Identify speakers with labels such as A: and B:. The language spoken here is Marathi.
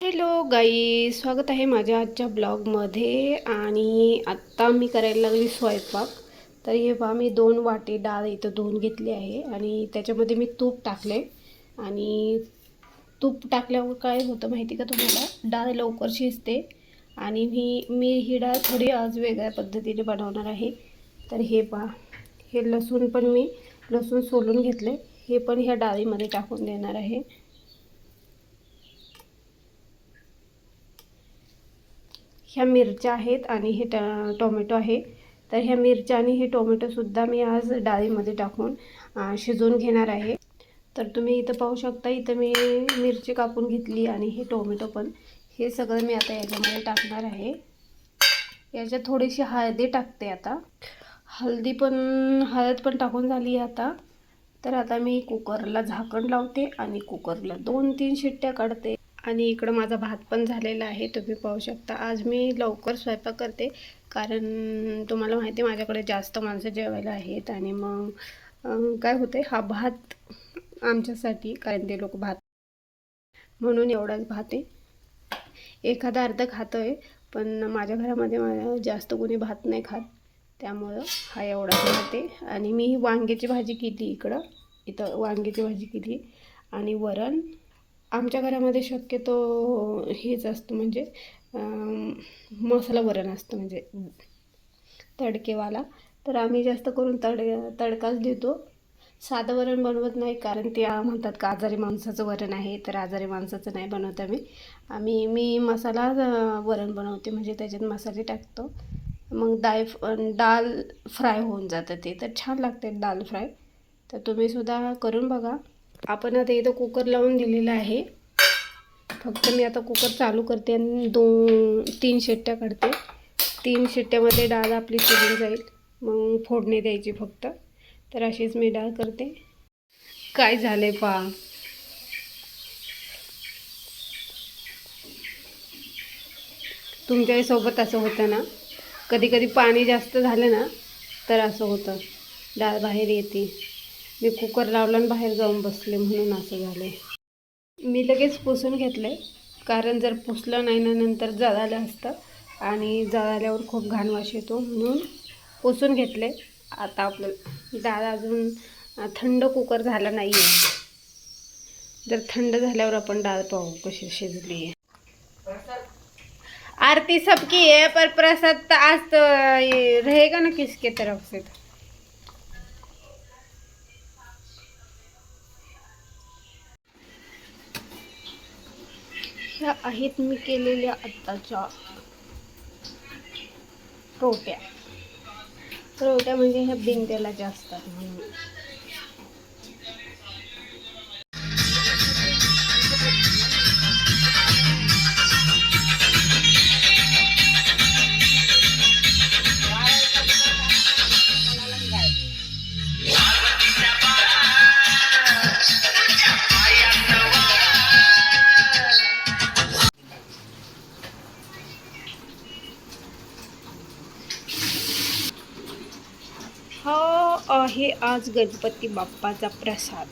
A: हॅलो गाई स्वागत आहे माझ्या आजच्या ब्लॉगमध्ये आणि आत्ता मी करायला लागली स्वयंपाक. तर हे पहा मी दोन वाटी डाळ इथं धुवून घेतली आहे आणि त्याच्यामध्ये मी तूप टाकले. आणि तूप टाकल्यावर काय होतं माहिती का तुम्हाला? डाळ लवकर शिजते आणि मी मी ही डाळ थोडी आज वेगळ्या पद्धतीने बनवणार आहे. तर हे पहा हे लसूण पण मी लसूण सोलून घेतले. हे पण ह्या डाळीमध्ये टाकून देणार आहे. ह्या मिरच्या आहेत आणि हे ट टोमॅटो आहे. तर ह्या मिरच्या आणि हे टोमॅटोसुद्धा मी आज डाळीमध्ये टाकून शिजवून घेणार आहे. तर तुम्ही इथं पाहू शकता इथं मी मिरची कापून घेतली आणि हे टोमॅटो पण हे सगळं मी आता याच्यामध्ये टाकणार आहे. याच्यात थोडीशी हळदी टाकते आता. हळदी पण हळद पण टाकून झाली आहे आता. तर आता मी कुकरला झाकण लावते आणि कुकरला दोन तीन शिट्ट्या काढते. आणि इकडं माझा भात पण झालेला आहे तुम्ही पाहू शकता. आज मी लवकर स्वयंपाक करते कारण तुम्हाला माहिती आहे माझ्याकडे जास्त माणसं जेवायला आहेत आणि मग काय होते हा भात आमच्यासाठी कारण ते लोक भात म्हणून एवढाच भात आहे. एखादा अर्ध खातो आहे पण माझ्या घरामध्ये मला जास्त कोणी भात नाही खात त्यामुळं हा एवढाच भात आहे. आणि मी वांग्याची भाजी केली इकडं इथं वांग्याची भाजी केली. आणि वरण आमच्या घरामध्ये शक्यतो हेच असतं म्हणजे मसाला वरण असतं म्हणजे तडकेवाला. तर आम्ही जास्त करून तड तडकाच देतो. साधं वरण बनवत नाही कारण ते म्हणतात का आजारी माणसाचं वरण आहे तर आजारी माणसाचं नाही बनवत आम्ही. आम्ही मी मसाला वरण बनवते म्हणजे त्याच्यात मसाले टाकतो. मग डाय डाळ फ्राय होऊन जातं ते. तर छान लागते डाल फ्राय. तर तुम्ही सुद्धा करून बघा. आपण आता इथं कुकर लावून दिलेलं आहे. फक्त मी आता कुकर चालू करते आणि दोन तीन शिट्ट्या काढते तीन शिट्ट्यामध्ये डाळ आपली शिजून जाईल. मग फोडणी द्यायची फक्त. तर अशीच मी डाळ करते. काय झाले पा तुमच्यासोबत असं होतं ना. कधी कधी पाणी जास्त झालं ना तर असं होतं. डाळ बाहेर येते. मी कुकर लावला आणि बाहेर जाऊन बसले म्हणून असं झालं मी लगेच पुसून घेतलं कारण जर पुसलं नाही ना नंतर जळालं असतं आणि जळाल्यावर खूप घाणवाश येतो म्हणून पुसून घेतले आता आपलं डाळ अजून थंड कुकर झाला नाही आहे जर थंड झाल्यावर आपण डाळ पाहू कशी शिजली. आहे आरती सबकी है पर प्रसाद तर आज तो रहेगा ना किसके तरफ से? ह्या आहेत मी केलेल्या आत्ताच्या रोट्या. रोट्या म्हणजे ह्या बिंद्याला असतात म्हणून. हा आहे आज गणपती बाप्पाचा प्रसाद.